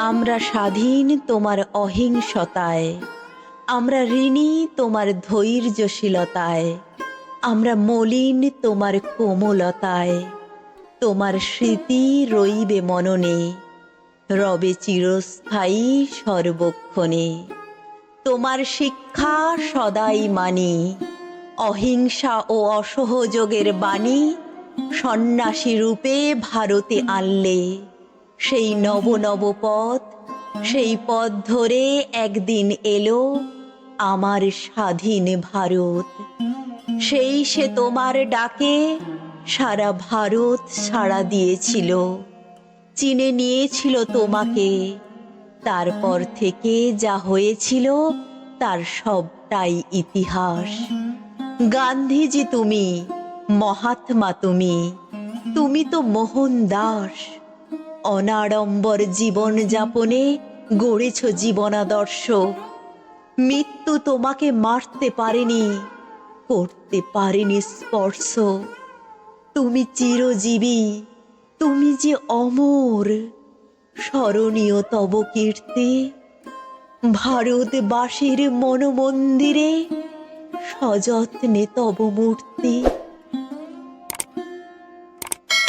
আমরা স্বাধীন তোমার অহিংসতায়। আমরা ঋণী তোমার ধৈর্যশীলতায়। আমরা মলিন তোমার কোমলতায়। তোমার স্মৃতি রইবে মননে। রবে চিরস্থায়ী সর্বক্ষণে। তোমার শিক্ষা সদাই মানি। অহিংসা ও অসহযোগের বাণী সন্ন্যাসী রূপে ভারতে আনলে। সেই নব নব পথ, সেই পথ ধরে একদিন এলো আমার স্বাধীন ভারত। সেই সে তোমার ডাকে সারা ভারত সাড়া দিয়েছিল, চিনে নিয়েছিল তোমাকে। তারপর থেকে যা হয়েছিল তার সবটাই ইতিহাস। গান্ধীজি তুমি, মহাত্মা তুমি তুমি তো মোহন দাস। অনাড়ম্বর জীবন যাপনে গড়েছ জীবনাদর্শ। মৃত্যু তোমাকে মারতে পারেনি, করতে পারেনি স্পর্শ। তুমি চিরজীবী, তুমি যে অমর, স্মরণীয় তব কীর্তি। ভারতবাসীর মনোমন্দিরে সযত্নে তব মূর্তি।